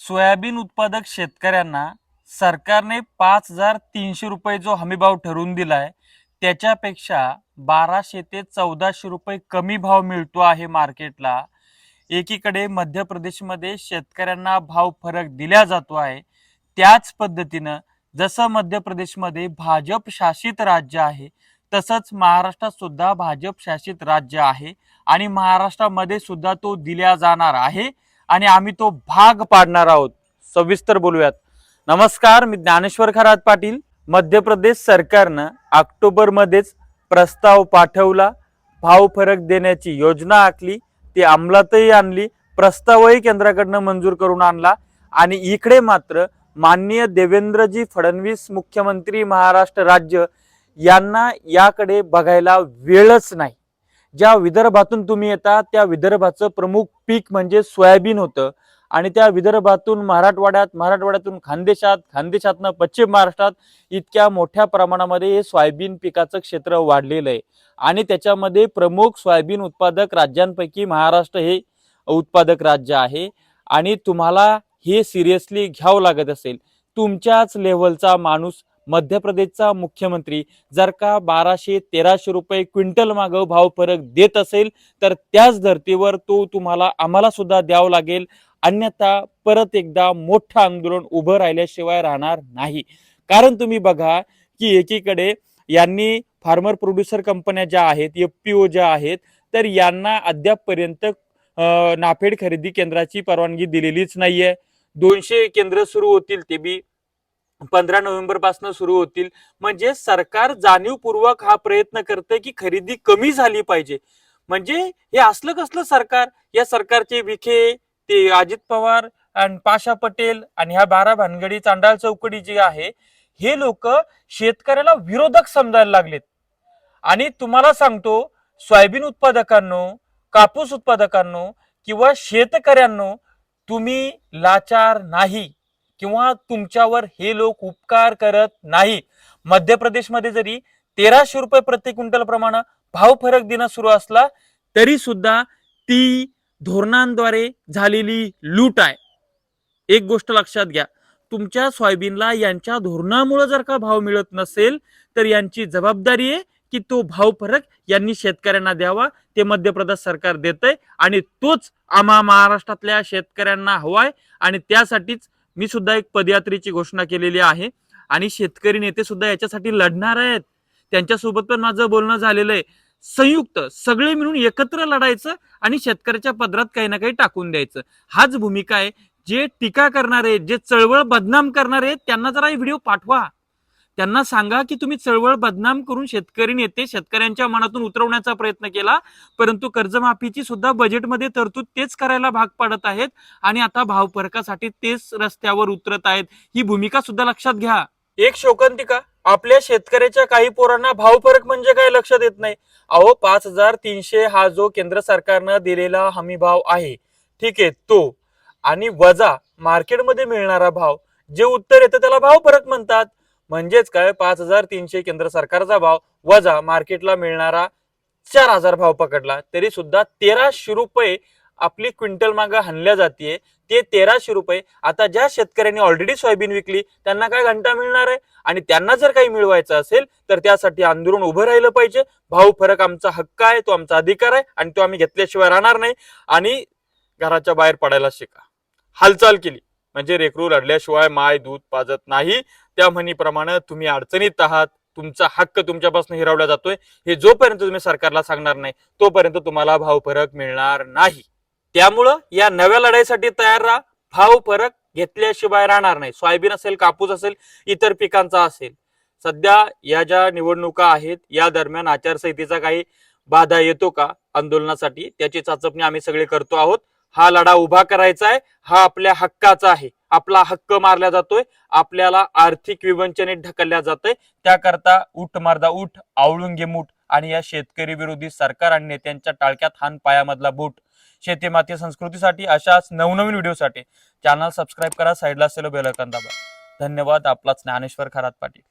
Soybean उत्पादक शेतकऱ्यांना सरकारने पाच हजार तीनशे रुपये जो हमीभाव ठरवून दिलाय त्याच्यापेक्षा बाराशे ते चौदाशे रुपये कमी भाव मिळतो आहे मार्केटला. एकीकडे मध्य प्रदेशमध्ये शेतकऱ्यांना भाव फरक दिला जातो आहे. त्याच पद्धतीनं जसं मध्य प्रदेशमध्ये भाजप शासित राज्य आहे तसंच महाराष्ट्रात सुद्धा भाजप शासित राज्य आहे आणि महाराष्ट्रामध्ये सुद्धा तो दिला जाणार आहे. आणि आम्ही तो भाग पाडणार आहोत. सविस्तर बोलूयात. नमस्कार मी ज्ञानेश्वर खरात पाटील. मध्य प्रदेश सरकारनं ऑक्टोबरमध्येच प्रस्ताव पाठवला. भाव फरक देण्याची योजना आखली. ती अंमलातही आणली. प्रस्तावही केंद्राकडनं मंजूर करून आणला. आणि इकडे मात्र माननीय देवेंद्रजी फडणवीस मुख्यमंत्री महाराष्ट्र राज्य यांना याकडे बघायला वेळच नाही. ज्या विदर्भातून तुम्ही येता त्या विदर्भाचं प्रमुख पीक म्हणजे सोयाबीन होतं. आणि त्या विदर्भातून मराठवाड्यात मराठवाड्यातून खानदेशात खानदेशातनं पश्चिम महाराष्ट्रात इतक्या मोठ्या प्रमाणामध्ये हे सोयाबीन पिकाचं क्षेत्र वाढलेलं आहे. आणि त्याच्यामध्ये प्रमुख सोयाबीन उत्पादक राज्यांपैकी महाराष्ट्र हे उत्पादक राज्य आहे. आणि तुम्हाला हे सिरियसली घ्यावं लागत असेल. तुमच्याच लेव्हलचा माणूस मध्य प्रदेशचा मुख्यमंत्री जर का बाराशे तेराशे रुपये क्विंटल मागं भाव फरक देत असेल तर त्याच धर्तीवर तो तुम्हाला आम्हाला सुद्धा द्यावं लागेल. अन्यथा परत एकदा मोठं आंदोलन उभं राहिल्याशिवाय राहणार नाही. कारण तुम्ही बघा की एकीकडे यांनी फार्मर प्रोड्युसर कंपन्या ज्या आहेत एफ पी ओ ज्या आहेत तर यांना अद्यापपर्यंत नाफेड खरेदी केंद्राची परवानगी दिलेलीच नाहीये. दोनशे केंद्र सुरू होतील ते बी पंधरा नोव्हेंबरपासून सुरू होतील. म्हणजे सरकार जाणीवपूर्वक हा प्रयत्न करतंय की खरेदी कमी झाली पाहिजे. म्हणजे हे असलं कसलं सरकार? या सरकारचे विखे ते अजित पवार आणि पाशा पटेल आणि ह्या बारा भानगडी चांडाळ चौकडी जी आहे हे लोक शेतकऱ्याला विरोधक समजायला लागलेत. आणि तुम्हाला सांगतो सोयाबीन उत्पादकांनो कापूस उत्पादकांनो किंवा शेतकऱ्यांनो तुम्ही लाचार नाही. किंवा तुमच्यावर हे लोक उपकार करत नाही. मध्य प्रदेशमध्ये जरी तेराशे रुपये प्रति क्विंटल प्रमाणे भाव फरक देणं सुरू असला तरी सुद्धा ती धोरणांद्वारे झालेली लूट आहे. एक गोष्ट लक्षात घ्या. तुमच्या सोयाबीनला यांच्या धोरणामुळे जर का भाव मिळत नसेल तर यांची जबाबदारी आहे की तो भाव फरक यांनी शेतकऱ्यांना द्यावा ते मध्य प्रदेश सरकार देतंय आणि तोच आम्हा महाराष्ट्रातल्या शेतकऱ्यांना हवाय आणि त्यासाठीच मी सुद्धा एक पदयात्रेची घोषणा केलेली आहे. आणि शेतकरी नेते सुद्धा याच्यासाठी लढणार आहेत. त्यांच्यासोबत पण माझं बोलणं झालेलं आहे. संयुक्त सगळे मिळून एकत्र लढायचं आणि शेतकऱ्याच्या पदरात काही ना काही टाकून द्यायचं. हाच भूमिका आहे. जे टीका करणारे जे चळवळ बदनाम करणारे आहेत, त्यांना जरा हे व्हिडिओ पाठवा. त्यांना सांगा की तुम्ही चळवळ बदनाम करून शेतकरी नेते शेतकऱ्यांच्या मनातून उतरवण्याचा प्रयत्न केला परंतु कर्जमाफीची सुद्धा बजेटमध्ये तरतूद तेच करायला भाग पाडत आहेत आणि आता भाव फरकासाठी तेच रस्त्यावर उतरत आहेत. ही भूमिका सुद्धा लक्षात घ्या. एक शोकांतिका आपल्या शेतकऱ्याच्या काही पोरांना भाव फरक म्हणजे काय लक्षात येत नाही? अहो पाच हजार तीनशे हा जो केंद्र सरकारनं दिलेला हमी भाव आहे ठीक आहे तो. आणि वजा मार्केटमध्ये मिळणारा भाव जे उत्तर येतं त्याला भाव फरक म्हणतात. म्हणजेच काय? पाच हजार तीनशे केंद्र सरकारचा भाव वजा मार्केटला मिळणारा चार हजार भाव पकडला. तरी सुद्धा तेराशे रुपये आपली क्विंटल मागे हाणल्या जाते ते तेराशे रुपये आता ज्या शेतकऱ्यांनी ऑलरेडी सोयाबीन विकली त्यांना काय घंटा मिळणार आहे? आणि त्यांना जर काही मिळवायचं असेल तर त्यासाठी आंदोलन उभं राहिलं पाहिजे. भाऊ फरक आमचा हक्क आहे तो आमचा अधिकार आहे आणि तो आम्ही घेतल्याशिवाय राहणार नाही. आणि घराच्या बाहेर पडायला शिका. हालचाल केली. म्हणजे रेकरू लढल्याशिवाय माय दूध पाजत नाही. त्या म्हणीप्रमाणे तुम्ही अडचणीत आहात तुमचा हक्क तुमच्यापासून हिरावला जातोय हे जोपर्यंत तुम्ही सरकारला सांगणार नाही तोपर्यंत तुम्हाला भाव फरक मिळणार नाही. त्यामुळं या नव्या लढाईसाठी तयार राहा भाव फरक घेतल्याशिवाय राहणार नाही. सोयाबीन असेल कापूस असेल इतर पिकांचा असेल. सध्या या ज्या निवडणुका आहेत या दरम्यान आचारसंहितेचा काही बाधा येतो का आंदोलनासाठी? त्याची चाचपणी आम्ही सगळे करतो आहोत. हा लढा उभा करायचा आहे हा आपल्या हक्काचा आहे. आपला हक्क मारला जातोय आपल्याला आर्थिक विवंचनेत ढकलल्या जातोय. त्याकरता उठ मारदा उठ आवळून घे मूठ आणि या शेतकरी विरोधी सरकार आणि नेत्यांच्या टाळक्यात हान पायामधला बूट. शेती माती संस्कृतीसाठी अशाच नवनवीन व्हिडिओसाठी चॅनल सबस्क्राईब करा साईडला असलेलं बेलकन दाबा. धन्यवाद आपलाच ज्ञानेश्वर खरात पाटील.